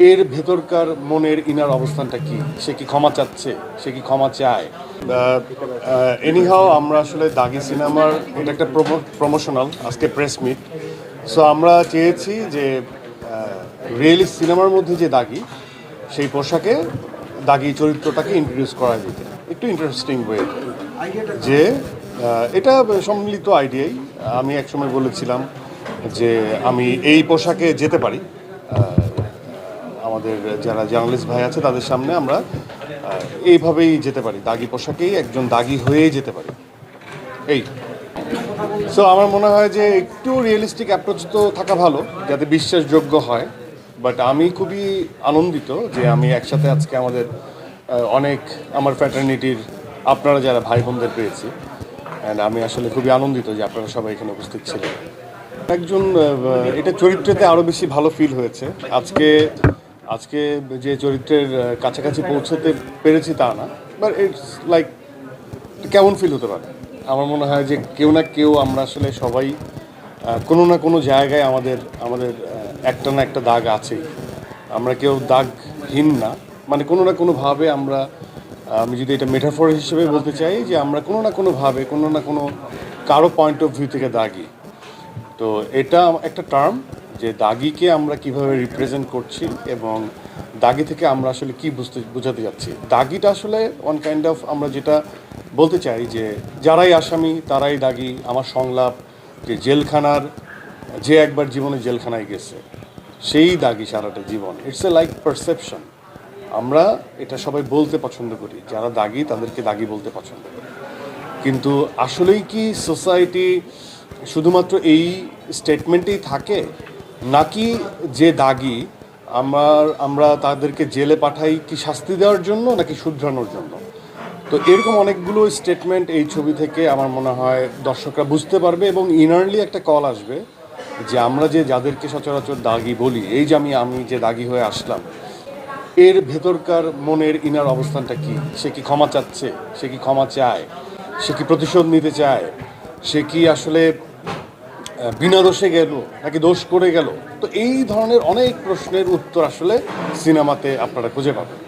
এর ভেতরকার মনের ইনার অবস্থানটা কি? সে কি ক্ষমা চাচ্ছে? সে কি ক্ষমা চায়? এনিহাও আমরা আসলে দাগি সিনেমার এটা একটা প্রমোশনাল আজকে প্রেস মিট সো আমরা চেয়েছি যে রিয়েলিস্ট সিনেমার মধ্যে যে দাগি, সেই পোশাকে দাগি চরিত্রটাকে ইন্ট্রোডিউস করা যেতে। একটু ইন্টারেস্টিং ওয়ে যে এটা সম্মিলিত আইডিয়াই আমি একসময় বলেছিলাম যে, আমি এই পোশাকে যেতে পারি। আমাদের যারা জার্নালিস্ট ভাই আছে, তাদের সামনে আমরা এইভাবেই যেতে পারি। দাগি পোশাকেই একজন দাগি হয়েই যেতে পারি। এই। সো আমার মনে হয় যে একটু রিয়েলিস্টিক অ্যাপ্রোচ তো থাকা ভালো, যাতে বিশ্বাসযোগ্য হয়। বাট আমি খুবই আনন্দিত যে আমি একসাথে আজকে আমাদের অনেক আমার ফ্যাটার্নিটির আপনারা যারা ভাই বোনদের পেয়েছি। অ্যান্ড আমি আসলে খুবই আনন্দিত যে আপনারা সবাই এখানে উপস্থিত ছিলেন। একজন এটা চরিত্রতে আরও বেশি ভালো ফিল হয়েছে। আজকে আজকে যে চরিত্রের কাছাকাছি পৌঁছতে পেরেছি তা না বাট ইটস লাইক কেমন ফিল হতে পারে? আমার মনে হয় যে কেউ না কেউ আমরা আসলে সবাই কোনো না কোনো জায়গায় আমাদের আমাদের একটা না একটা দাগ আছেই। আমরা কেউ দাগহীন না মানে কোনো না কোনোভাবে আমরা আমি যদি এটা মেটাফর হিসেবে বলতে চাই যে আমরা কোনো না কোনোভাবে কোনো না কোনো কারও পয়েন্ট অফ ভিউ থেকে দাগি। তো এটা একটা টার্ম যে দাগিকে আমরা কীভাবে রিপ্রেজেন্ট করছি এবং দাগি থেকে আমরা আসলে কি বুঝতে, বোঝাতে যাচ্ছি। দাগিটা আসলে ওয়ান কাইন্ড অফ আমরা যেটা বলতে চাই যে যারাই আসামি, তারাই দাগি। আমার সংলাপ যে জেলখানার, যে একবার জীবনে জেলখানায় গেছে, সেই দাগি সারাটা জীবন। ইটস এ লাইক পারসেপশন আমরা এটা সবাই বলতে পছন্দ করি। যারা দাগি, তাদেরকে দাগি বলতে পছন্দ করি। কিন্তু আসলেই কি সোসাইটি শুধুমাত্র এই স্টেটমেন্টেই থাকে? নাকি যে দাগি, আমার, আমরা তাদেরকে জেলে পাঠাই কি শাস্তি দেওয়ার জন্য নাকি শুধরানোর জন্য? তো এরকম অনেকগুলো স্টেটমেন্ট এই ছবি থেকে আমার মনে হয় দর্শকরা বুঝতে পারবে এবং ইনারলি একটা কল আসবে যে আমরা যে যাদেরকে সচরাচর দাগি বলি, এই যে আমি আমি যে দাগি হয়ে আসলাম, এর ভেতরকার মনের ইনার অবস্থানটা কি? সে কি ক্ষমা চাচ্ছে? সে কি ক্ষমা চায়? সে কি প্রতিশোধ নিতে চায়? সে কি আসলে বিনা দোষে গেল নাকি দোষ করে গেল? তো এই ধরনের অনেক প্রশ্নের উত্তর আসলে সিনেমাতে আপনারা খুঁজে পাবেন।